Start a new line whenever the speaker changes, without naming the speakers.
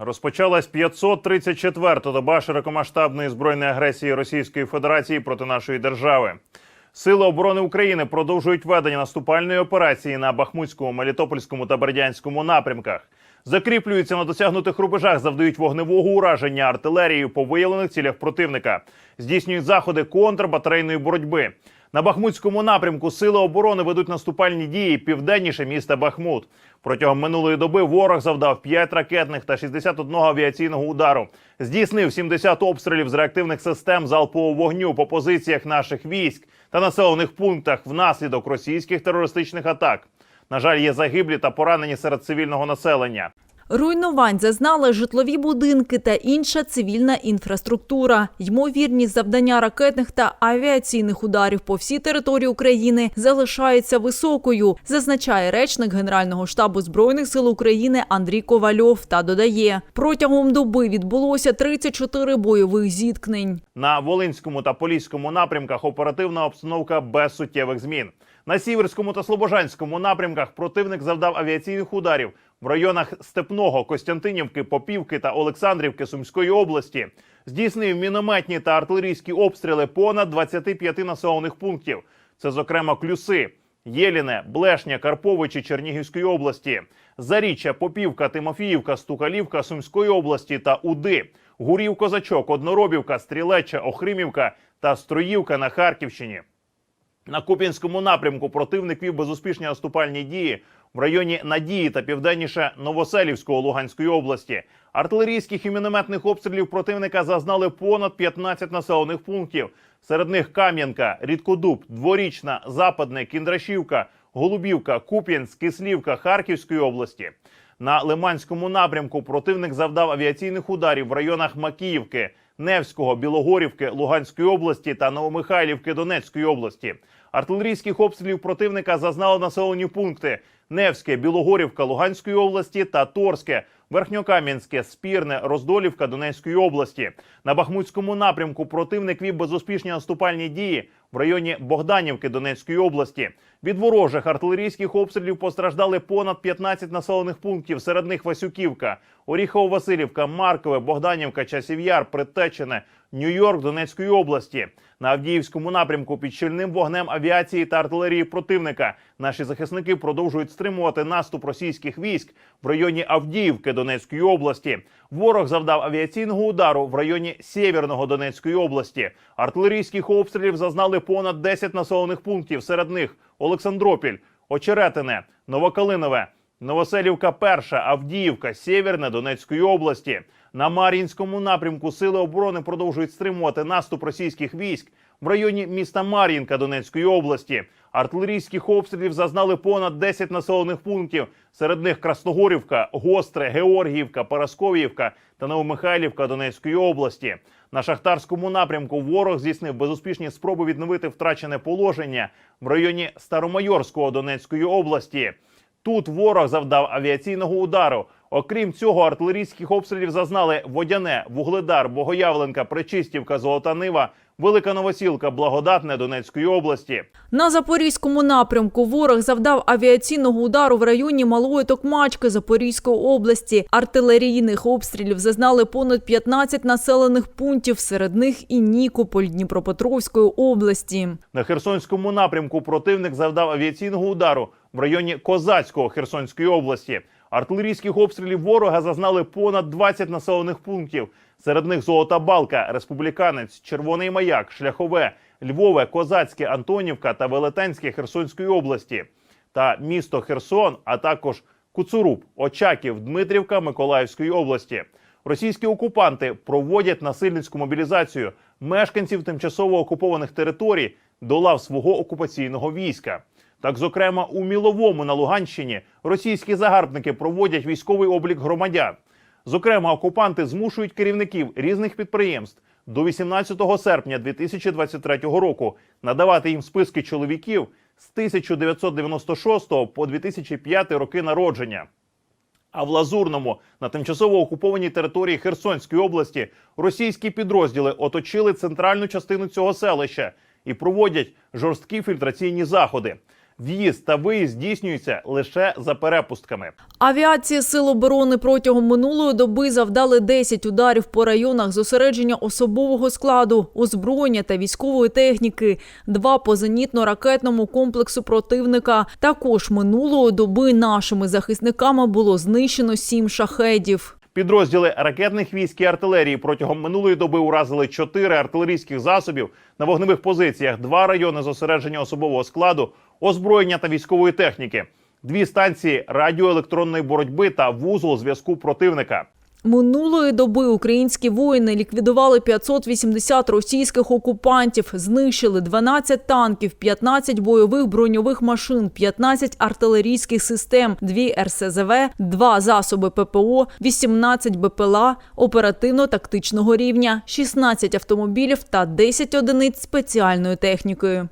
Розпочалась 534-та доба широкомасштабної збройної агресії Російської Федерації проти нашої держави. Сили оборони України продовжують ведення наступальної операції на Бахмутському, Мелітопольському та Бердянському напрямках. Закріплюються на досягнутих рубежах, завдають вогневого ураження артилерією по виявлених цілях противника, здійснюють заходи контрбатарейної боротьби. На Бахмутському напрямку сили оборони ведуть наступальні дії південніше міста Бахмут. Протягом минулої доби ворог завдав 5 ракетних та 61 авіаційного удару. Здійснив 70 обстрілів з реактивних систем залпового вогню по позиціях наших військ та населених пунктах внаслідок російських терористичних атак. На жаль, є загиблі та поранені серед цивільного населення.
Руйнувань зазнали житлові будинки та інша цивільна інфраструктура. Ймовірність завдання ракетних та авіаційних ударів по всій території України залишається високою, зазначає речник Генерального штабу збройних сил України Андрій Ковальов та додає, протягом доби відбулося 34 бойових зіткнень.
На Волинському та Поліському напрямках оперативна обстановка без суттєвих змін. На Сіверському та Слобожанському напрямках противник завдав авіаційних ударів в районах Степного, Костянтинівки, Попівки та Олександрівки Сумської області. Здійснив мінометні та артилерійські обстріли понад 25 населених пунктів. Це, зокрема, Клюси, Єліне, Блешня, Карповичі Чернігівської області, Заріччя, Попівка, Тимофіївка, Стукалівка Сумської області та Уди, Гурів Козачок, Одноробівка, Стрілеча, Охримівка та Строївка на Харківщині. На Куп'янському напрямку противник вів безуспішні наступальні дії в районі Надії та південніше Новоселівського Луганської області. Артилерійських і мінометних обстрілів противника зазнали понад 15 населених пунктів. Серед них Кам'янка, Рідкодуб, Дворічна, Западне, Кіндрашівка, Голубівка, Куп'янськ, Кислівка Харківської області. На Лиманському напрямку противник завдав авіаційних ударів в районах Макіївки, Невського, Білогорівки, Луганської області та Новомихайлівки Донецької області. Артилерійських обстрілів противника зазнали населені пункти Невське, Білогорівка Луганської області та Торське, Верхньокам'янське, Спірне, Роздолівка Донецької області. На Бахмутському напрямку противник вів безуспішні наступальні дії в районі Богданівки Донецької області. Від ворожих артилерійських обстрілів постраждали понад 15 населених пунктів. Серед них Васюківка, Оріхово-Василівка, Маркове, Богданівка, Часів'яр, Притечене, Нью-Йорк Донецької області. На Авдіївському напрямку під щільним вогнем авіації та артилерії противника наші захисники продовжують стримувати наступ російських військ в районі Авдіївки Донецької області. Ворог завдав авіаційного удару в районі Сєвєрного Донецької області. Артилерійських обстрілів зазнали понад 10 населених пунктів. Серед них Олександропіль, Очеретине, Новокалинове, Новоселівка, Перша, Авдіївка, Сєвєрне Донецької області. На Мар'їнському напрямку сили оборони продовжують стримувати наступ російських військ в районі міста Мар'їнка Донецької області. Артилерійських обстрілів зазнали понад 10 населених пунктів. Серед них Красногорівка, Гостре, Георгіївка, Парасковіївка та Новомихайлівка Донецької області. На шахтарському напрямку ворог здійснив безуспішні спроби відновити втрачене положення в районі Старомайорського Донецької області. Тут ворог завдав авіаційного удару. Окрім цього, артилерійських обстрілів зазнали Водяне, Вугледар, Богоявленка, Пречистівка, Золота Нива, Велика Новосілка, Благодатне Донецької області.
На Запорізькому напрямку ворог завдав авіаційного удару в районі Малої Токмачки Запорізької області. Артилерійних обстрілів зазнали понад 15 населених пунктів, серед них і Нікополь Дніпропетровської області.
На Херсонському напрямку противник завдав авіаційного удару в районі Козацького Херсонської області. Артилерійських обстрілів ворога зазнали понад 20 населених пунктів. Серед них Золота Балка, Республіканець, Червоний Маяк, Шляхове, Львове, Козацьке, Антонівка та Велетенське Херсонської області та місто Херсон, а також Куцуруб, Очаків, Дмитрівка Миколаївської області. Російські окупанти проводять насильницьку мобілізацію мешканців тимчасово окупованих територій до лав свого окупаційного війська. Так, зокрема, у Міловому на Луганщині російські загарбники проводять військовий облік громадян. Зокрема, окупанти змушують керівників різних підприємств до 18 серпня 2023 року надавати їм списки чоловіків з 1996 по 2005 роки народження. А в Лазурному на тимчасово окупованій території Херсонської області російські підрозділи оточили центральну частину цього селища і проводять жорсткі фільтраційні заходи. В'їзд та виїзд здійснюються лише за перепустками.
Авіації Сил оборони протягом минулої доби завдали 10 ударів по районах зосередження особового складу, озброєння та військової техніки, два по зенітно-ракетному комплексу противника. Також минулої доби нашими захисниками було знищено сім шахедів.
Підрозділи ракетних військ і артилерії протягом минулої доби уразили чотири артилерійських засобів на вогневих позиціях, два райони зосередження особового складу, озброєння та військової техніки, дві станції радіоелектронної боротьби та вузол зв'язку противника.
Минулої доби українські воїни ліквідували 580 російських окупантів, знищили 12 танків, 15 бойових броньових машин, 15 артилерійських систем, 2 РСЗВ, 2 засоби ППО, 18 БПЛА оперативно-тактичного рівня, 16 автомобілів та 10 одиниць спеціальної техніки.